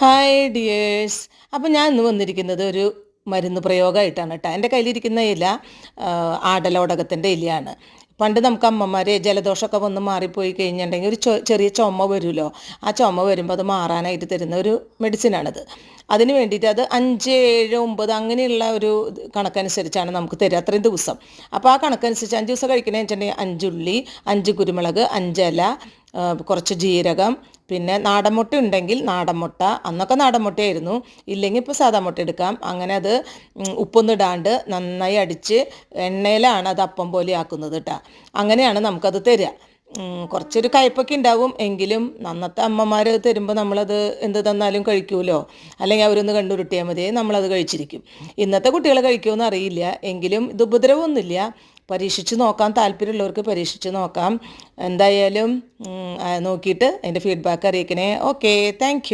Hi dears അപ്പം ഞാൻ ഇന്ന് വന്നിരിക്കുന്നത് ഒരു മരുന്ന് പ്രയോഗമായിട്ടാണ് കേട്ടോ എന്റെ കയ്യിലിരിക്കുന്ന ഇല ആടലോടകത്തിന്റെ ഇലയാണ്. പണ്ട് നമുക്ക് അമ്മമാരെ ജലദോഷമൊക്കെ വന്ന് മാറിപ്പോയി കഴിഞ്ഞിട്ടുണ്ടെങ്കിൽ ഒരു ചെറിയ ചുമ വരുമല്ലോ. ആ ചുമ വരുമ്പോൾ അത് മാറാനായിട്ട് തരുന്ന ഒരു മെഡിസിനാണത്. അതിന് വേണ്ടിയിട്ട് അത് അഞ്ച് ഏഴ് ഒമ്പത് അങ്ങനെയുള്ള ഒരു കണക്കനുസരിച്ചാണ് നമുക്ക് തരിക അത്രയും ദിവസം. അപ്പോൾ ആ കണക്കനുസരിച്ച് അഞ്ച് ദിവസം കഴിക്കണമെന്ന് വെച്ചിട്ടുണ്ടെങ്കിൽ അഞ്ചുള്ളി അഞ്ച് കുരുമുളക് അഞ്ചല കുറച്ച് ജീരകം പിന്നെ നാടൻ മുട്ട ഉണ്ടെങ്കിൽ നാടൻ മുട്ട അന്നൊക്കെ നാടൻ മുട്ടയായിരുന്നു ഇല്ലെങ്കിൽ ഇപ്പോൾ സാധാ മുട്ട എടുക്കാം. അങ്ങനെ അത് ഉപ്പൊന്നിടാണ്ട് നന്നായി അടിച്ച് എണ്ണയിലാണ് അത് അപ്പം പോലെ ആക്കുന്നത് കേട്ടോ അങ്ങനെയാണ് നമുക്കത് തരിക. കുറച്ചൊരു കയ്പൊക്കെ ഉണ്ടാവും എങ്കിലും നന്നത്തെ അമ്മമാർ തരുമ്പോൾ നമ്മളത് എന്ത് തന്നാലും കഴിക്കുമല്ലോ അല്ലെങ്കിൽ അവരൊന്ന് കണ്ടുരുട്ടിയാൽ മതി. നമ്മളത് കഴിച്ചിരിക്കും. ഇന്നത്തെ കുട്ടികൾ കഴിക്കുമെന്ന് അറിയില്ല. എങ്കിലും ഇത് ഉപദ്രവമൊന്നുമില്ല. പരീക്ഷിച്ച് നോക്കാം. താല്പര്യമുള്ളവർക്ക് പരീക്ഷിച്ച് നോക്കാം. എന്തായാലും നോക്കിയിട്ട് എന്റെ ഫീഡ്ബാക്ക് അറിയിക്കണേ. Okay thank